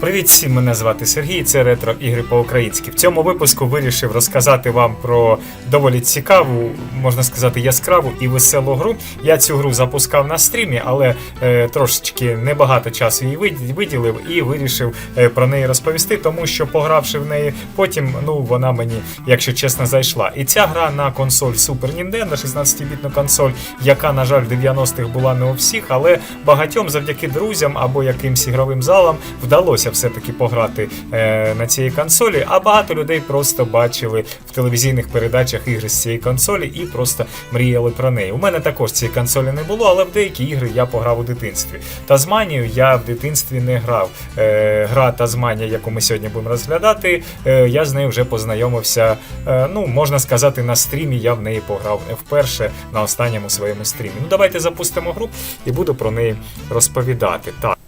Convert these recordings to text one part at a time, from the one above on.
Привіт всім, мене звати Сергій, це ретро ігри по-українськи. В цьому випуску вирішив розказати вам про доволі цікаву, можна сказати, яскраву і веселу гру. Я цю гру запускав на стрімі, але е, трошечки небагато часу її виділив і вирішив е, про неї розповісти, тому що погравши в неї потім, ну вона мені, якщо чесно, зайшла. І ця гра на консоль Super Nintendo, 16-бітну консоль, яка, на жаль, в 90-х була не у всіх, але багатьом завдяки друзям або якимсь ігровим залам вдалося все-таки пограти е, на цій консолі, а багато людей просто бачили в телевізійних передачах ігри з цієї консолі і просто мріяли про неї. У мене також цієї консолі не було, але в деякі ігри я пограв у дитинстві. Тазманію я в дитинстві не грав. Е, гра Тазманія, яку ми сьогодні будемо розглядати, е, я з нею вже познайомився. Е, ну, можна сказати, на стрімі я в неї пограв вперше на останньому своєму стрімі. Ну, давайте запустимо гру і буду про неї розповідати. Так.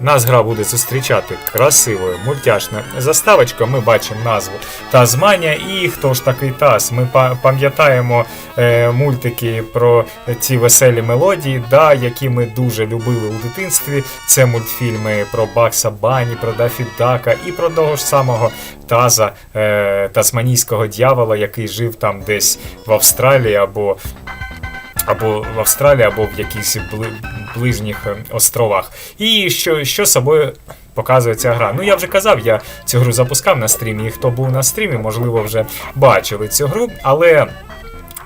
Нас гра буде зустрічати красивою, мультяшною заставочкою. Ми бачимо назву Тазманія. І хто ж такий Таз? Ми пам'ятаємо е, мультики про ці веселі мелодії, да, які ми дуже любили у дитинстві. Це мультфільми про Бакса Бані, про Дафі Дака і про того ж самого Таза, е, тасманійського дьявола, який жив там десь в Австралії або або в Австралії, або в якихось бли- ближніх е, островах. І що, що собою показує ця гра? Ну я вже казав, я цю гру запускав на стрімі, і хто був на стрімі, можливо, вже бачили цю гру, але.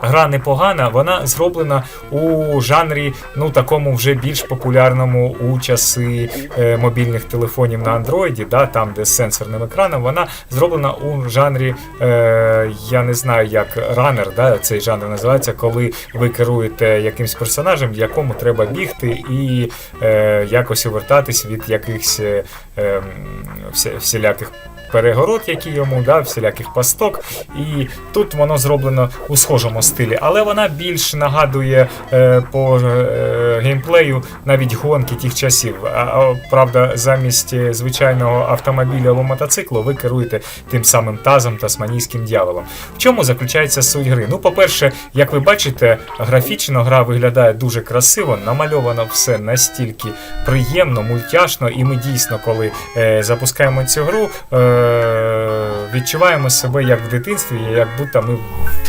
Гра непогана, вона зроблена у жанрі, ну такому вже більш популярному у часи е, мобільних телефонів на андроїді, да, там де з сенсорним екраном, вона зроблена у жанрі, е, я не знаю, як ранер, да, цей жанр називається, коли ви керуєте якимсь персонажем, якому треба бігти і е, якось увертатись від якихось е, всіляких перегород, які йому, да, всіляких пасток. І тут воно зроблено у схожому стилі, але вона більш нагадує е, по е, геймплею навіть гонки тих часів. А, а, правда, замість е, звичайного автомобіля або мотоциклу ви керуєте тим самим тазом тасманійським дьяволом. В чому заключається суть гри? Ну, по-перше, як ви бачите, графічно гра виглядає дуже красиво, намальовано все настільки приємно, мультяшно, і ми дійсно, коли е, запускаємо цю гру, е, відчуваємо себе як в дитинстві, як будто ми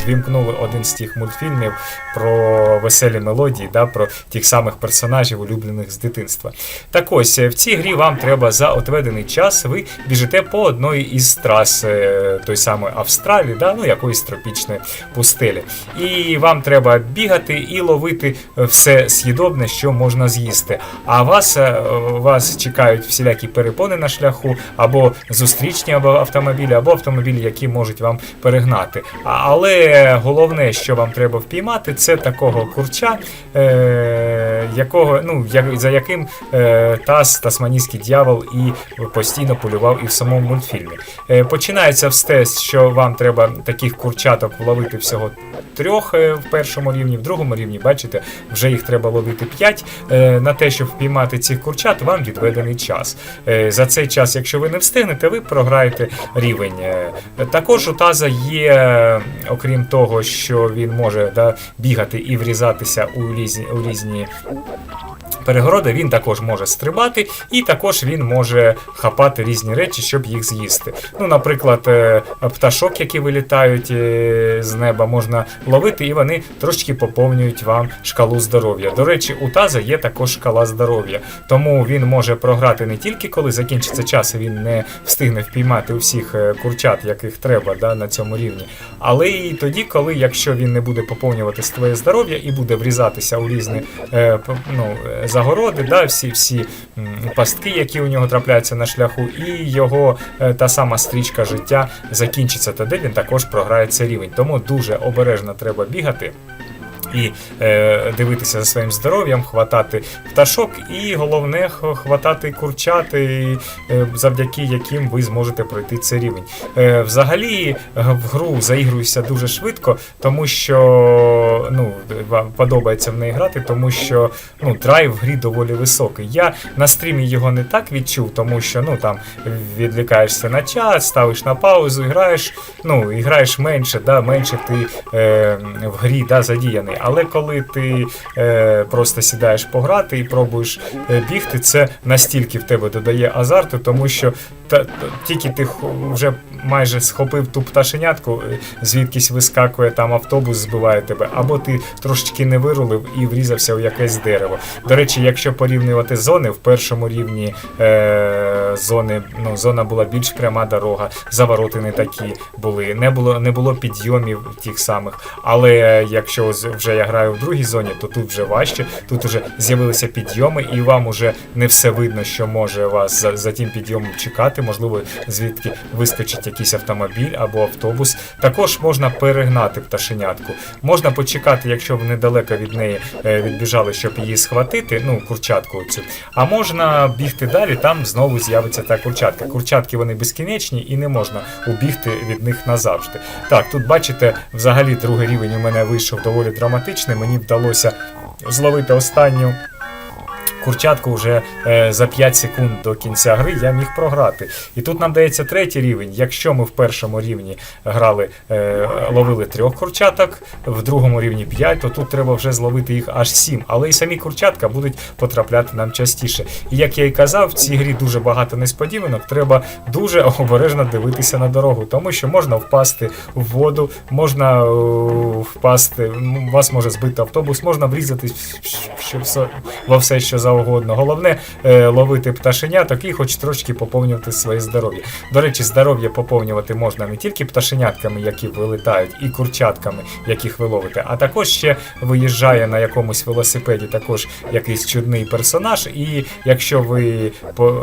вімкнули один з тих мультфільмів про веселі мелодії, да, про тих самих персонажів, улюблених з дитинства. Так ось, е, в цій грі вам треба за отведений час ви біжите по одної із трас е, той самої Австралії, да, ну якоїсь тропічної пустелі. І вам треба бігати і ловити е, все з'їдобне, що можна з'їсти. А вас, вас чекають всілякі перепони на шляху, або зустрічні автомобілі, або автомобілі, які можуть вам перегнати. Але головне, що вам треба впіймати, це такого курча, е, якого, ну, як, за яким е, Тас, тасманійський дьявол, і постійно полював і в самому мультфільмі. Е, починається все, що вам треба таких курчаток вловити всього трьох е, в першому рівні, в другому рівні, бачите, вже їх треба ловити п'ять. Е, на те, щоб впіймати цих курчат, вам відведений час. Е, за цей час, якщо ви не встигнете, ви програєте рівень. Е, також у Таза є, окрім того, що він може да, бігати і врізатися у різні, у різні Oh, my God. Перегороди, він також може стрибати, і також він може хапати різні речі, щоб їх з'їсти. Ну, наприклад, е, пташок, які вилітають е, з неба, можна ловити, і вони трошки поповнюють вам шкалу здоров'я. До речі, у Таза є також шкала здоров'я, тому він може програти не тільки коли закінчиться час, і він не встигне впіймати усіх е, курчат, яких треба да, на цьому рівні, але і тоді, коли якщо він не буде поповнювати своє здоров'я і буде врізатися у різні е, ну, загороди, да, всі всі пастки, які у нього трапляються на шляху, і його е, та сама стрічка життя закінчиться, тоді він також програє цей рівень. Тому дуже обережно треба бігати. І е, дивитися за своїм здоров'ям, хватати пташок, і головне хватати курчат, і, е, завдяки яким ви зможете пройти цей рівень. Е, взагалі в гру заігруєшся дуже швидко, тому що ну, вам подобається в неї грати, тому що ну, драйв в грі доволі високий. Я на стрімі його не так відчув, тому що ну, там відлікаєшся на час, ставиш на паузу, граєш, ну, і граєш менше, да, менше ти е, в грі да, задіяний. Але коли ти е, просто сідаєш пограти і пробуєш е, бігти, це настільки в тебе додає азарту, тому що та, тільки ти вже майже схопив ту пташенятку, е, звідкись вискакує там автобус, збиває тебе, або ти трошечки не вирулив і врізався у якесь дерево. До речі, якщо порівнювати зони, в першому рівні е, зони, ну, зона була більш пряма дорога, завороти не такі були, не було, не було підйомів тих самих. Але якщо вже я граю в другій зоні, то тут вже важче, тут вже з'явилися підйоми, і вам уже не все видно, що може вас за, за тим підйомом чекати. Можливо, звідки вискочить якийсь автомобіль або автобус. Також можна перегнати пташенятку. Можна почекати, якщо ви недалеко від неї е, відбіжали, щоб її схватити, ну, курчатку цю. А можна бігти далі, там знову з'явиться та курчатка. Курчатки вони безкінечні і не можна убігти від них назавжди. Так, тут бачите, взагалі другий рівень у мене вийшов доволі драматичний. Мені вдалося зловити останню. Курчатку вже е, за 5 секунд до кінця гри я міг програти. І тут нам дається третій рівень. Якщо ми в першому рівні грали, е, ловили трьох курчаток, в другому рівні 5, то тут треба вже зловити їх аж 7. Але і самі курчатка будуть потрапляти нам частіше. І як я і казав, в цій грі дуже багато несподіванок. Треба дуже обережно дивитися на дорогу, тому що можна впасти в воду, можна е, впасти, вас може збити автобус, можна врізатись в- все, що завгодно. Головне е, ловити пташеняток і хоч трошки поповнювати своє здоров'я. До речі, здоров'я поповнювати можна не тільки пташенятками, які вилетають, і курчатками, яких ви ловите, а також ще виїжджає на якомусь велосипеді також якийсь чудний персонаж. І якщо ви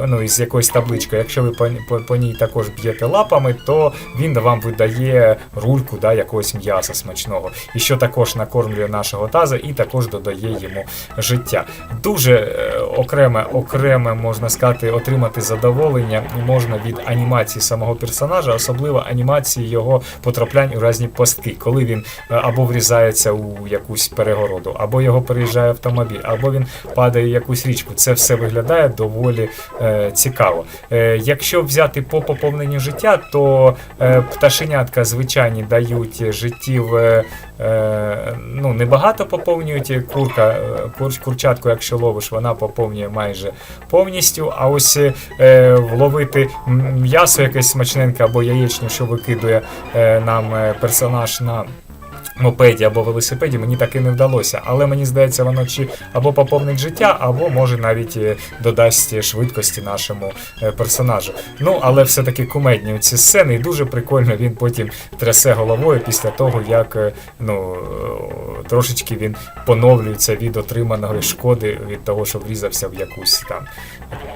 ну із якоюсь табличкою, якщо ви по, по, по ній також б'єте лапами, то він вам видає рульку да, якогось м'яса смачного, і що також накормлює нашого таза, і також додає йому життя. Дуже окреме, окреме можна сказати, отримати задоволення можна від анімації самого персонажа, особливо анімації його потраплянь у різні пастки, коли він е, або врізається у якусь перегороду, або його переїжджає автомобіль, або він падає в якусь річку. Це все виглядає доволі е, цікаво. Е, якщо взяти по поповненню життя, то е, пташенятка звичайні дають життів. Е, ну, небагато поповнюють курка, е, кур, курчатку, якщо ловиш, вона поповнює майже повністю. А ось е, вловити м'ясо якесь смачненьке або яєчню, що викидує е, нам е, персонаж на. Мопеді або велосипеді мені так і не вдалося, але мені здається, воно чи або поповнить життя, або може навіть е, додасть швидкості нашому е, персонажу. Ну, але все-таки кумедні ці сцени, і дуже прикольно він потім трясе головою після того, як е, ну, трошечки він поновлюється від отриманої шкоди від того, що врізався в якусь там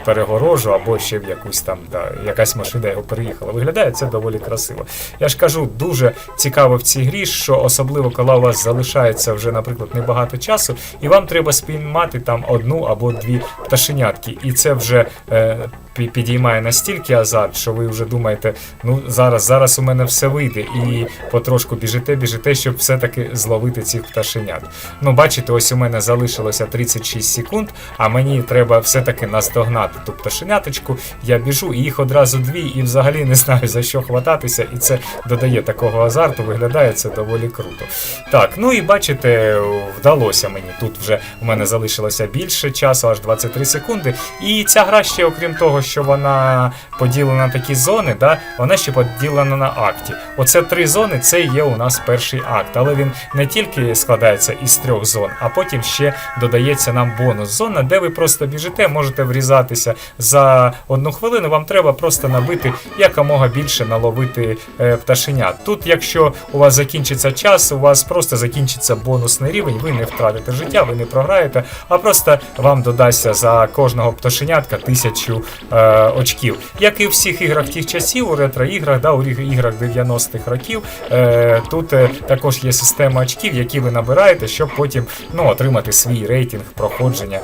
перегорожу, або ще в якусь там да, якась машина його переїхала. Виглядає це доволі красиво. Я ж кажу, дуже цікаво в цій грі, що особливо коли у вас залишається вже, наприклад, небагато часу, і вам треба спіймати там одну або дві пташенятки. І це вже е, підіймає настільки азарт, що ви вже думаєте, ну зараз, зараз у мене все вийде, і потрошку біжите, біжите, щоб все-таки зловити цих пташенят. Ну, бачите, ось у мене залишилося 36 секунд, а мені треба все-таки наздогнати ту пташеняточку. Я біжу, і їх одразу дві, і взагалі не знаю за що хвататися, і це додає такого азарту, виглядає це доволі круто. Так, ну і бачите, вдалося мені. Тут вже у мене залишилося більше часу, аж 23 секунди. І ця гра ще, окрім того, що вона поділена на такі зони, да, вона ще поділена на акті. Оце три зони, це є у нас перший акт. Але він не тільки складається із трьох зон, а потім ще додається нам бонус зона, де ви просто біжите, можете врізатися за одну хвилину. Вам треба просто набити якомога більше наловити е, пташенят. Тут, якщо у вас закінчиться час, у вас просто закінчиться бонусний рівень, ви не втратите життя, ви не програєте, а просто вам додасться за кожного пташенятка тисячу е, очків. Як і у всіх іграх тих часів, у ретро-іграх, да, у іграх 90-х років, е, тут е, також є система очків, які ви набираєте, щоб потім ну, отримати свій рейтинг проходження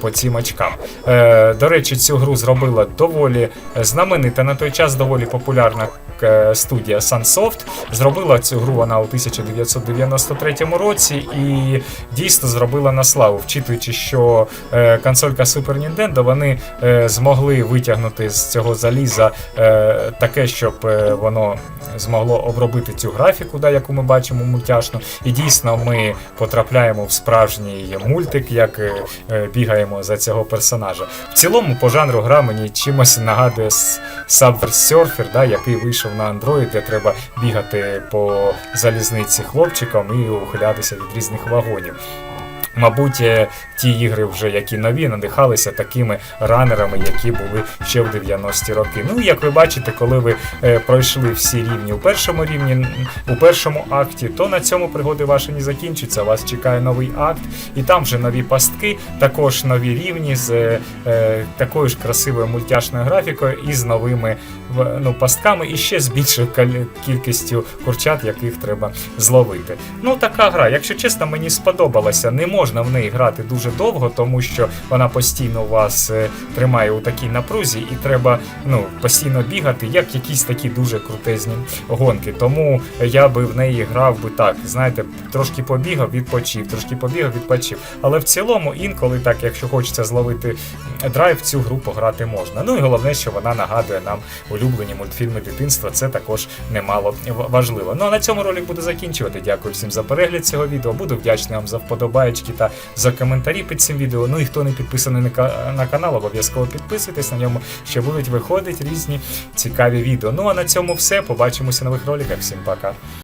по цим очкам. Е, до речі, цю гру зробила доволі знаменита на той час доволі популярна е, студія Sunsoft. Зробила цю гру вона у 1993 році і дійсно зробила на славу, вчитуючи, що е, консолька Super Nintendo вони е, змогли витягнути з цього заліза е, таке, щоб е, воно змогло обробити цю графіку, да, яку ми бачимо мультяшну. І дійсно ми потрапляємо в справжній мультик, як е, е, бігаємо за цього персонажа. В цілому, по жанру гра мені чимось нагадує Subway Surfer, да, який вийшов на Android, де треба бігати по залізниці хлопчиком і ухилятися від різних вагонів. Мабуть, е, ті ігри, вже які нові, надихалися такими ранерами, які були ще в 90-ті роки. Ну, як ви бачите, коли ви е, пройшли всі рівні у першому рівні, у першому акті, то на цьому пригоди ваші не закінчуються. Вас чекає новий акт, і там вже нові пастки, також нові рівні з е, е, такою ж красивою мультяшною графікою і з новими ну, пастками, і ще з більшою кількістю курчат, яких треба зловити. Ну, така гра, якщо чесно, мені сподобалася. Не можна в неї грати дуже довго, тому що вона постійно вас е, тримає у такій напрузі, і треба ну, постійно бігати, як якісь такі дуже крутезні гонки. Тому я би в неї грав би так, знаєте, трошки побігав, відпочив, трошки побігав, відпочив. Але в цілому, інколи так, якщо хочеться зловити драйв, цю гру пограти можна. Ну і головне, що вона нагадує нам улюблені мультфільми дитинства. Це також немало важливо. Ну а на цьому ролик буду закінчувати. Дякую всім за перегляд цього відео. Буду вдячний вам за вподобаєчки та за коментарі під цим відео. Ну і хто не підписаний на канал, обов'язково підписуйтесь на ньому. Ще будуть виходити різні цікаві відео. Ну а на цьому все. Побачимося нових роликах. Всім пока.